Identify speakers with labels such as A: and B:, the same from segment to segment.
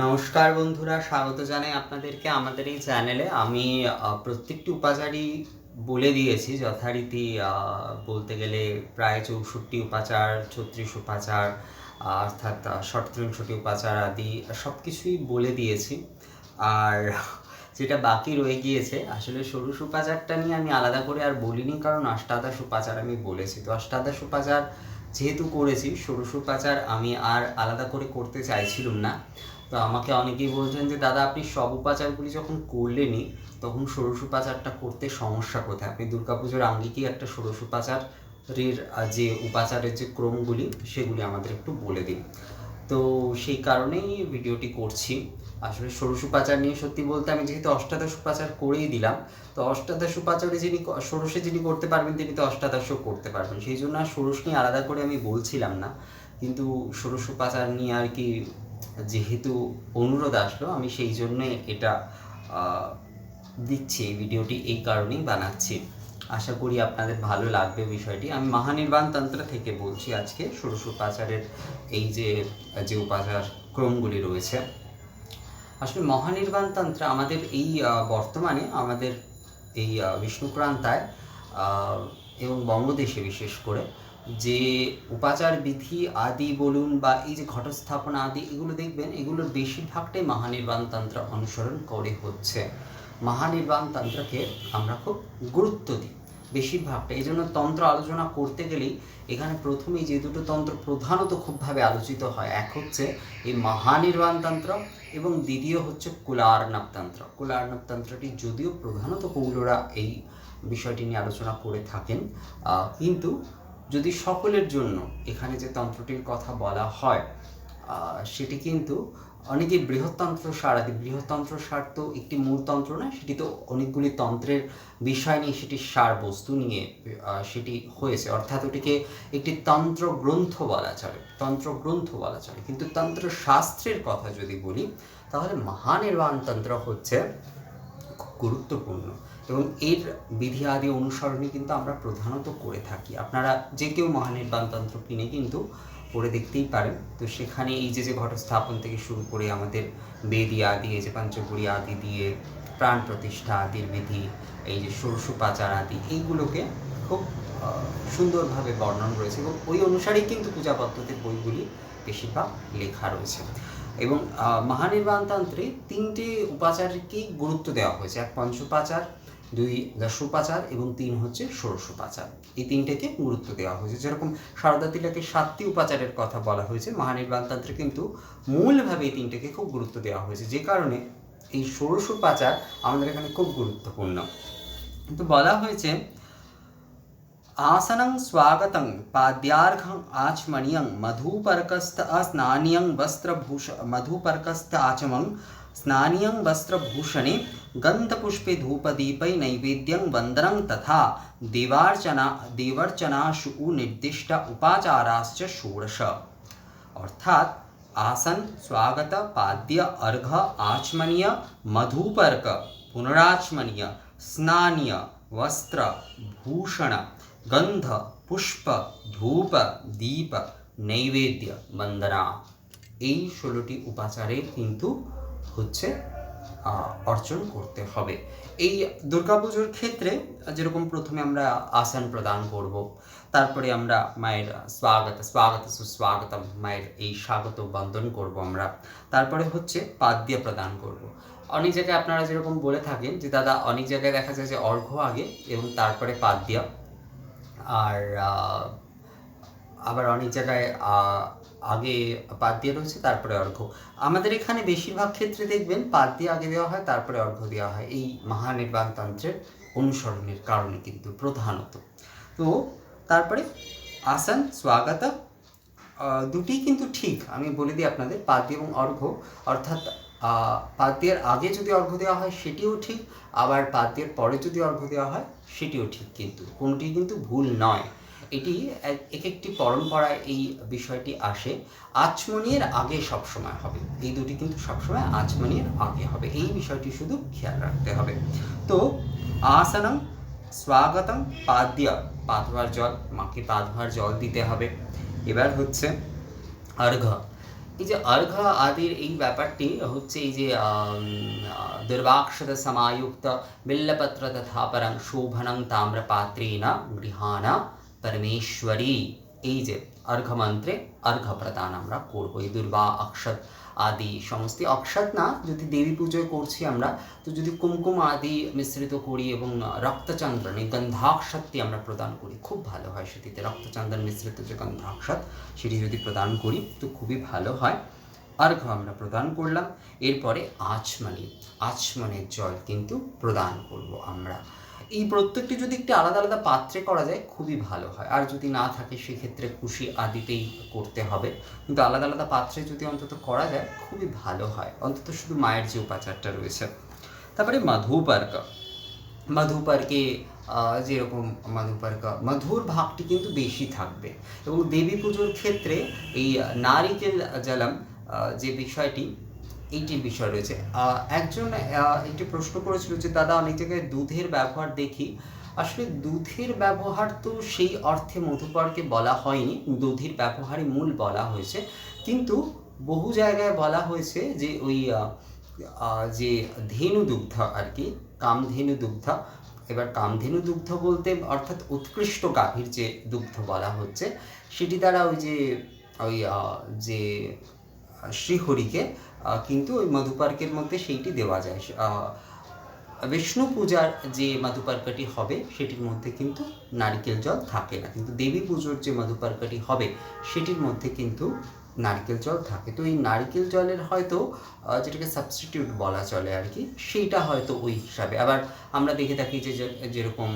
A: নমস্কার বন্ধুরা, স্বাগত জানাই আপনাদেরকে আমাদের এই চ্যানেলে। আমি প্রত্যেকটি উপাচারই বলে দিয়েছি, যথারীতি বলতে গেলে প্রায় চৌষট্টি উপাচার, ছত্রিশ উপাচার অর্থাৎ সপ্তত্রিংশটি উপাচার আদি সব কিছুই বলে দিয়েছি। আর যেটা বাকি রয়ে গিয়েছে, আসলে ষোড়শ উপাচারটা নিয়ে আমি আলাদা করে আর বলিনি, কারণ অষ্টাদশ উপাচার আমি বলেছি। তো অষ্টাদশ উপাচার যেহেতু করেছি, ষোড়শ উপাচার আমি আর আলাদা করে করতে চাইছিলাম না। তো আমাকে অনেকেই বলছেন যে, দাদা, আপনি সব উপাচারগুলি যখন করলেনই, তখন ষোড়শ উপাচারটা করতে সমস্যা কোথায়? আপনি দুর্গাপুজোর আঙ্গিকেই একটা ষোড়শ উপাচারের যে উপাচারের যে ক্রমগুলি, সেগুলি আমাদের একটু বলে দিন। তো সেই কারণেই ভিডিওটি করছি। আসলে ষোড়শ উপাচার নিয়ে সত্যি বলতে আমি যেহেতু অষ্টাদশ উপাচার করেই দিলাম, তো অষ্টাদশ উপাচারে যিনি ষোড়শে যিনি করতে পারবেন, তিনি তো অষ্টাদশও করতে পারবেন। সেই জন্য আর ষোড়শ নিয়ে আলাদা করে আমি বলছিলাম না। কিন্তু ষোড়শ উপাচার নিয়ে আর কি যেহেতু অনুরোধ আসলো, আমি সেই জন্যে এটা দিচ্ছি, এই ভিডিওটি এই কারণেই বানাচ্ছি। আশা করি আপনাদের ভালো লাগবে বিষয়টি। আমি মহানির্বাণ তন্ত্র থেকে বলছি আজকে ষোড়শ উপাচারের এই যে যে উপাচার ক্রমগুলি রয়েছে। আসলে মহানির্বাণ তন্ত্র আমাদের এই বর্তমানে আমাদের এই বিষ্ণুক্রান্তায় এবং বঙ্গদেশে বিশেষ করে যে উপাচার বিধি আদি বলুন বা এই যে ঘটস্থাপনা আদি, এগুলো দেখবেন, এগুলোর বেশিরভাগটাই মহানির্বাণ তন্ত্র অনুসরণ করে হচ্ছে। মহানির্বাণতন্ত্রকে আমরা খুব গুরুত্ব দিই বেশিরভাগটা। এই জন্য তন্ত্র আলোচনা করতে গেলেই এখানে প্রথমেই যে দুটো তন্ত্র প্রধানত খুবভাবে আলোচিত হয়, এক হচ্ছে এই মহানির্বাণতন্ত্র এবং দ্বিতীয় হচ্ছে কুলার্ণব তন্ত্র কুলার্ণব তন্ত্রটি যদিও প্রধানত কৌলরা এই বিষয়টি নিয়ে আলোচনা করে থাকেন কিন্তু যদি সকলের জন্য এখানে যে তন্ত্রটির কথা বলা হয় সেটি কিন্তু অনেকে বৃহত্তন্ত্র সার, আদি বৃহত্তন্ত্র সার তো একটি মূল তন্ত্র না সেটি তো অনেকগুলি তন্ত্রের বিষয় নিয়ে সেটি সার বস্তু নিয়ে সেটি হয়েছে। অর্থাৎ ওটিকে একটি তন্ত্র গ্রন্থ বলা চলে তন্ত্র গ্রন্থ বলা চলে। কিন্তু তন্ত্র শাস্ত্রের কথা যদি বলি, তাহলে মহানির্বাণ তন্ত্র হচ্ছে খুব গুরুত্বপূর্ণ। এবং এর বিধি আদি অনুসরণই কিন্তু আমরা প্রধানত করে থাকি। আপনারা যে কেউ মহানির্বাণতন্ত্র কিনে কিন্তু পড়ে দেখতেই পারেন। তো সেখানে এই যে যে ঘটস্থাপন থেকে শুরু করে আমাদের বেদি আদি, এই যে পঞ্চপুরী আদি দিয়ে প্রাণ প্রতিষ্ঠা আদির বিধি, এই যে ষোড়শোপাচার আদি, এইগুলোকে খুব সুন্দরভাবে বর্ণন রয়েছে এবং ওই অনুসারেই কিন্তু পূজা পদ্ধতির বইগুলি বেশিরভাগ লেখা রয়েছে। এবং মহানির্বাণতন্ত্রে তিনটে উপাচারকেই গুরুত্ব দেওয়া হয়েছে। এক পঞ্চোপাচার দুই দশোপাচার এবং তিন হচ্ছে ষোড়শোপাচার এই তিনটেকে গুরুত্ব দেওয়া হয়েছে যেরকম সারদা তিলকে সাতটি উপাচারের কথা বলা হয়েছে মহানির্বাণতন্ত্রে কিন্তু মূলভাবে এই তিনটেকে খুব গুরুত্ব দেওয়া হয়েছে যে কারণে এই ষোড়শোপাচার আমাদের এখানে খুব গুরুত্বপূর্ণ কিন্তু বলা হয়েছে आसनं स्वागतं पाद्यार्घम् आचमनीयं मधुपर्कस्थ अस्नानीयं वस्त्रभूष मधुपर्कस्थ आचमं स्नानीयं वस्त्रभूषणे गन्धपुष्पे धूपदीपै नैवेद्यं वन्दनं तथा देवार्चना देवर्चनाशु निर्दिष्ट उपाचाराश्च षोडश অর্থাৎ আসন স্বাগত পাদ্য অর্ঘ আচমনীয় মধুপর্ক পুনরাচমনীয় স্নানীয় বস্ত্র ভূষণ গন্ধ পুষ্প ধূপ দীপ নৈবেদ্য বন্দনা এই ষোলোটি উপাচারের কিন্তু হচ্ছে অর্জন করতে হবে। এই দুর্গাপুজোর ক্ষেত্রে যেরকম প্রথমে আমরা আসন প্রদান করব, তারপরে আমরা মায়ের স্বাগত স্বাগত সুস্বাগত মায়ের এই স্বাগত বন্দন করব আমরা। তারপরে হচ্ছে পাদ্য প্রদান করব। অনেক জায়গায় আপনারা যেরকম বলে থাকেন যে, দাদা, অনেক জায়গায় দেখা যায় যে, অর্ঘ্য আগে এবং তারপরে পাদ্য। আর আবার অনেক জায়গায় আগে পাত দিয়ে রয়েছে, তারপরে অর্ঘ্য। আমাদের এখানে বেশিরভাগ ক্ষেত্রে দেখবেন পাত দিয়ে আগে দেওয়া হয়, তারপরে অর্ঘ্য দেওয়া হয়। এই মহানির্বাণতন্ত্রের অনুসরণের কারণে কিন্তু প্রধানত। তো তারপরে আসন, স্বাগত দুটিই কিন্তু ঠিক। আমি বলে দিই আপনাদের পাদ্য এবং অর্ঘ্য। অর্থাৎ পাদ্যের আগে যদি অর্ঘ্য দেওয়া হয়, সেটিও ঠিক। আবার পাদ্যের পরে যদি অর্ঘ্য দেওয়া হয়, সেটিও ঠিক। কিন্তু কোনটি কিন্তু ভুল নয়। এটি এক- এক একটি পরম্পরায় এই বিষয়টি আসে। আচমনির আগে সবসময় হবে। এই দুটি কিন্তু সবসময় আচমনির আগে হবে। এই বিষয়টি শুধু খেয়াল রাখতে হবে। তো, আসনম, স্বাগতম পাদ্য পা ধোয়ার জল, মাকে পা ধোয়ার জল দিতে হবে। এবার হচ্ছে অর্ঘ এই যে অর্ঘ আদির এই ব্যাপারটি হচ্ছে এই যে দুর্বাক্ষদ সমায়ুক্ত, বিল্লপত্র তথা পরং শোভনং তাম্রপাত্রেণ, গৃহাণা পরমেশ্বরী এই যে অর্ঘ মন্ত্রে অর্ঘ প্রদান আমরা করব এই দুর্বা, অক্ষত আদি সমস্ত। অক্ষত না, যদি দেবী পুজোয় করছি আমরা, তো যদি কুমকুম আদি মিশ্রিত করি এবং রক্তচন্দন গন্ধাক্ষতটি আমরা প্রদান করি, খুব ভালো হয় সেটিতে। রক্তচন্দন মিশ্রিত যে গন্ধাক্ষত, সেটি যদি প্রদান করি, তো খুবই ভালো হয়। অর্ঘ্য আমরা প্রদান করলাম। এরপরে আচমনি, আচমনের জল কিন্তু প্রদান করব আমরা। এই প্রত্যেকটি যদি একটি আলাদা আলাদা পাত্রে করা যায়, খুবই ভালো হয়। আর যদি না থাকে, সেক্ষেত্রে খুশি আদিতেই করতে হবে। কিন্তু আলাদা আলাদা পাত্রে যদি অন্তত করা যায়, খুবই ভালো হয়। অন্তত শুধু মায়ের যে উপাচারটা রয়েছে। তারপরে মধুপার্ক মধুপার্কে যেরকম মধুপার্ক মধুর ভাগটি কিন্তু বেশি থাকবে। এবং দেবী পুজোর ক্ষেত্রে এই নারিকেল জলম যে বিষয়টি এইটির বিষয় রয়েছে। একজন একটি প্রশ্ন করেছিল যে, দাদা অনেক জায়গায় দুধের ব্যবহার দেখি। আসলে দুধের ব্যবহার তো সেই অর্থে মধুপার্কে বলা হয়নি, দুধের ব্যবহারই মূল বলা হয়েছে। কিন্তু বহু জায়গায় বলা হয়েছে যে, ওই যে ধেনু দুগ্ধ আর কি কামধেনু দুগ্ধ এবার কামধেনু দুগ্ধ বলতে অর্থাৎ উৎকৃষ্ট গাভীর যে দুগ্ধ বলা হচ্ছে, সেটি দ্বারা ওই যে ওই যে শ্রীহরিকে কিন্তু ওই মধুপার্কের মধ্যে সেইটি দেওয়া যায়। বিষ্ণু পূজার যে মধুপার্কাটি হবে, সেটির মধ্যে কিন্তু নারকেল জল থাকে না। কিন্তু দেবী পুজোর যে মধুপার্কটি হবে, সেটির মধ্যে কিন্তু নারকেল জল থাকে। তো এই নারকেল জলের হয়তো যেটাকে সাবস্টিটিউট বলা চলে আর কি সেইটা হয়তো ওই হিসাবে। আবার আমরা দেখে থাকি যে যেরকম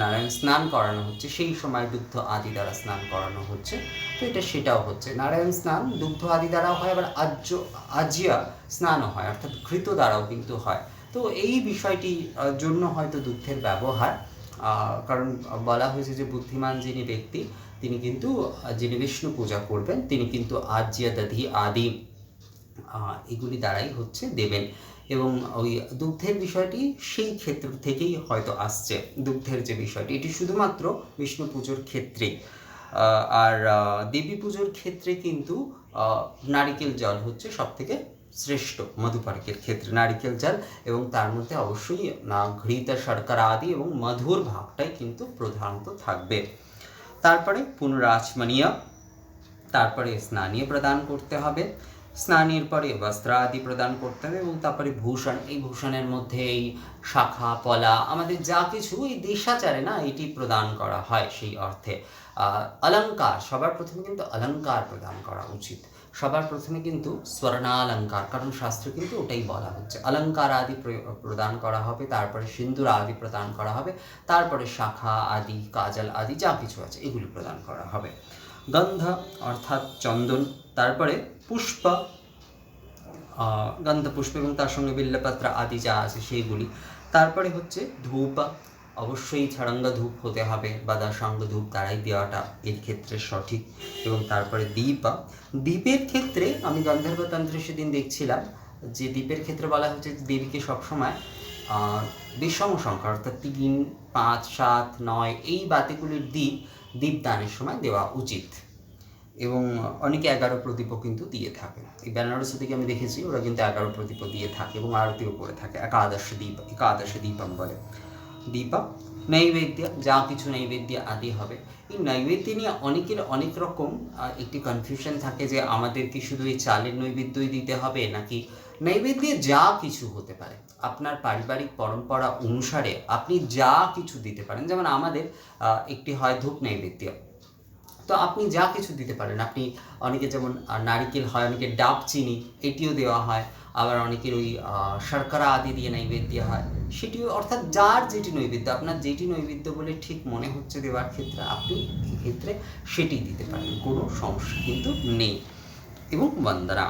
A: নারায়ণ স্নান করানো হচ্ছে, সেই সময় দুগ্ধ আদি দ্বারা স্নান করানো হচ্ছে। তো এটা সেটাও হচ্ছে। নারায়ণ স্নান দুগ্ধ আদি দ্বারাও হয়, আবার আজ্য আজিয়া স্নানও হয়, অর্থাৎ ঘৃত দ্বারাও কিন্তু হয়। তো এই বিষয়টি জন্য হয়তো দুগ্ধের ব্যবহার কারণ বলা হয়েছে যে, বুদ্ধিমান যিনি ব্যক্তি তিনি কিন্তু, যিনি বিষ্ণু পূজা করবেন, তিনি কিন্তু আজিয়া দধি আদি এগুলি দ্বারাই হচ্ছে দেবেন। এবং ওই দুগ্ধের বিষয়টি সেই ক্ষেত্র থেকেই হয়তো আসছে, দুগ্ধের যে বিষয়টি। এটি শুধুমাত্র বিষ্ণু পুজোর ক্ষেত্রেই। আর দেবী পুজোর ক্ষেত্রে কিন্তু নারিকেল জল হচ্ছে সব থেকে শ্রেষ্ঠ মধুপার্কের ক্ষেত্রে, নারিকেল জল। এবং তার মধ্যে অবশ্যই ঘৃত শর্করা আদি এবং মধুর ভাগটাই কিন্তু প্রধানত থাকবে। তারপরে পুনরাচমনীয়, তারপরে স্নানীয় প্রদান করতে হবে। স্নানের পরে বস্ত্র আদি প্রদান করতে হবে এবং তারপরে ভূষণ। এই ভূষণের মধ্যে এই শাখা, পলা, আমাদের যা কিছু এই দেশাচারে না এটি প্রদান করা হয় সেই অর্থে। অলঙ্কার সবার প্রথমে কিন্তু অলঙ্কার প্রদান করা উচিত। সবার প্রথমে কিন্তু স্বর্ণালঙ্কার কারণ শাস্ত্রে কিন্তু ওটাই বলা হচ্ছে। অলংকার আদি প্র- প্রদান করা হবে তারপরে সিন্দুর আদি প্রদান করা হবে তারপরে শাখা আদি কাজল আদি যা কিছু আছে এগুলি প্রদান করা হবে। গন্ধ অর্থাৎ চন্দন তারপরে পুষ্প আহ, গন্ধ পুষ্প এবং তার সঙ্গে বিল্লপত্র আদি যা আছে সেইগুলি। তারপরে হচ্ছে ধূপ অবশ্যই ছাড়াঙ্গ ধূপ হতে হবে বা দাসাঙ্গ ধূপ দ্বারাই দেওয়াটা এর ক্ষেত্রে সঠিক এবং তারপরে দীপ দ্বীপের ক্ষেত্রে আমি গন্ধর্বতন্ত্রে সেদিন দেখছিলাম যে দ্বীপের ক্ষেত্রে বলা হচ্ছে দেবীকে সবসময় বিষম সংখ্যা অর্থাৎ তিন, পাঁচ, সাত, নয় এই বাতিগুলির দ্বীপ দীপদানের সময় দেওয়া উচিত। এবং অনেকে এগারো প্রদীপও কিন্তু দিয়ে থাকে। এই বেনারসি থেকে আমি দেখেছি, ওরা কিন্তু এগারো প্রদীপও দিয়ে থাকে এবং আরতিও করে থাকে। একাদশ দীপ একাদশ দীপম বলে। দীপা নৈবেদ্য, যা কিছু নৈবেদ্য আদি হবে। এই নৈবেদ্য নিয়ে অনেকের অনেক রকম একটি কনফিউশন থাকে যে আমাদের কি শুধু এই চালের নৈবেদ্যই দিতে হবে নাকি নৈবেদ্যে যা কিছু হতে পারে। আপনার পারিবারিক পরম্পরা অনুসারে আপনি যা কিছু দিতে পারেন, যেমন আমাদের একটি হয় ধূপ নৈবেদ্য। তো আপনি যা কিছু দিতে পারেন, আপনি অনেকে যেমন নারিকেল হয়, অনেকে ডাব চিনি, এটিও দেওয়া হয়, আবার অনেকের ওই শর্করা আদি দিয়ে নৈবেদ্য হয়। সেটিও অর্থাৎ যার যেটি নৈবেদ্য, আপনার যেটি নৈবেদ্য বলে ঠিক মনে হচ্ছে দেওয়ার ক্ষেত্রে আপনি এক্ষেত্রে সেটি দিতে পারেন, কোনো সমস্যা কিন্তু নেই। এবং বন্দনা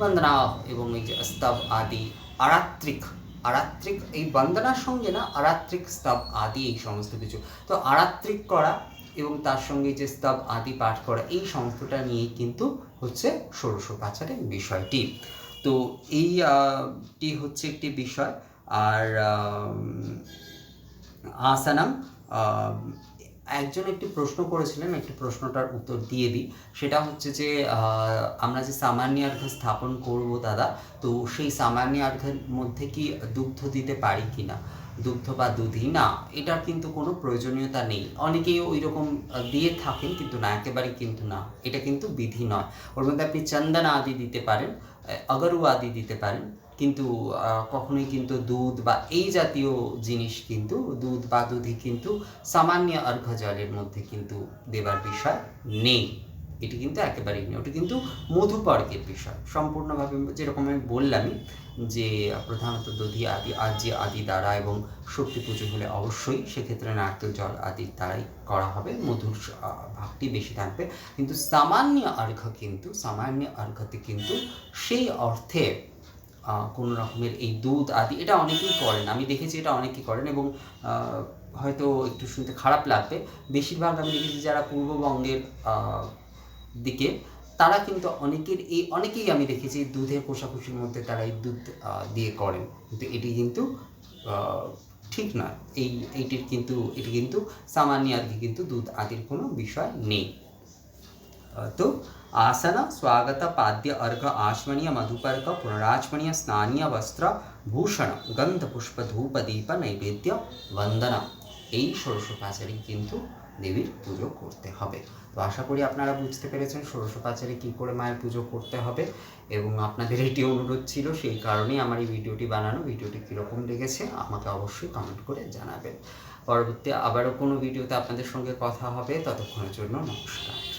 A: বন্দনা এবং এই যে স্তব আদি, আরাত্রিক আরাত্রিক, এই বন্দনার সঙ্গে না, আরাত্রিক, স্তব আদি, এই সমস্ত কিছু। তো আরাত্রিক করা এবং তার সঙ্গে যে স্তব আদি পাঠ করা এই সমস্তটা নিয়েই কিন্তু হচ্ছে ষোড়শোপাচারের বিষয়টি। তো এই আহ, টি হচ্ছে একটি বিষয়। আর আসানাম একজন একটি প্রশ্ন করেছিলেন একটি প্রশ্নটার উত্তর দিয়ে দিই। সেটা হচ্ছে যে আমরা যে সামান্য অর্ঘ স্থাপন করব দাদা তো সেই সামান্য অর্ঘের মধ্যে কি দুগ্ধ দিতে পারি কি না দুগ্ধ বা দুধই না এটার কিন্তু কোনো প্রয়োজনীয়তা নেই। অনেকেই ওই রকম দিয়ে থাকেন কিন্তু না একেবারে কিন্তু না। এটা কিন্তু বিধি নয়। ওর মধ্যে আপনি চন্দন আদি দিতে পারেন আহ, অগরু আদি দিতে পারেন কিন্তু কখনোই কিন্তু দুধ বা এই জাতীয় জিনিস কিন্তু দুধ বা দুধই কিন্তু সামান্য অর্ঘ জলের মধ্যে কিন্তু দেবার বিষয় নেই। এটি কিন্তু একেবারেই নেই ওটি কিন্তু মধুপর্কের বিষয়। সম্পূর্ণভাবে যেরকম আমি বললামই যে, প্রধানত দধি আদি আজ্য আদি দ্বারা এবং শক্তি পুজো হলে অবশ্যই সেক্ষেত্রে নারকেল, জল আদির দ্বারাই করা হবে, মধুর ভাগটি বেশি থাকবে। কিন্তু সামান্য অর্ঘ কিন্তু, সামান্য অর্ঘতে কিন্তু সেই অর্থে কোনো রকমের এই দুধ আদি, এটা অনেকেই করেন, আমি দেখেছি এটা অনেকেই করেন এবং হয়তো একটু শুনতে খারাপ লাগবে। বেশিরভাগ আমি দেখেছি যারা পূর্ববঙ্গের দিকে তারা কিন্তু অনেকের এই অনেকেই আমি দেখেছি দুধের কোষাকুষির মধ্যে তারা এই দুধ আহ, দিয়ে করেন কিন্তু এটি কিন্তু আহ, ঠিক নয় এই এইটির কিন্তু এটি কিন্তু সামান্য আর কি কিন্তু দুধ আদির কোনো বিষয় নেই तो आसन स्वागत पाद्य अर्घ आचमनीय मधुपर्क पुनराचमनीय स्नानीय वस्त्र ভূষণ গন্ধ পুষ্প ধূপ দীপ নৈবেদ্য বন্দনা এই ষোড়শোপাচারী কিন্তু দেবীর পুজো করতে হবে। তো আশা করি আপনারা বুঝতে পেরেছেন ষোড়শ পাচারে কী করে মায়ের পুজো করতে হবে এবং আপনাদের এটি অনুরোধ ছিল, সেই কারণেই আমার এই ভিডিওটি বানানো। ভিডিওটি কীরকম লেগেছে আমাকে অবশ্যই কমেন্ট করে জানাবেন। পরবর্তী আবারও কোনো ভিডিওতে আপনাদের সঙ্গে কথা হবে, ততক্ষণের জন্য নমস্কার।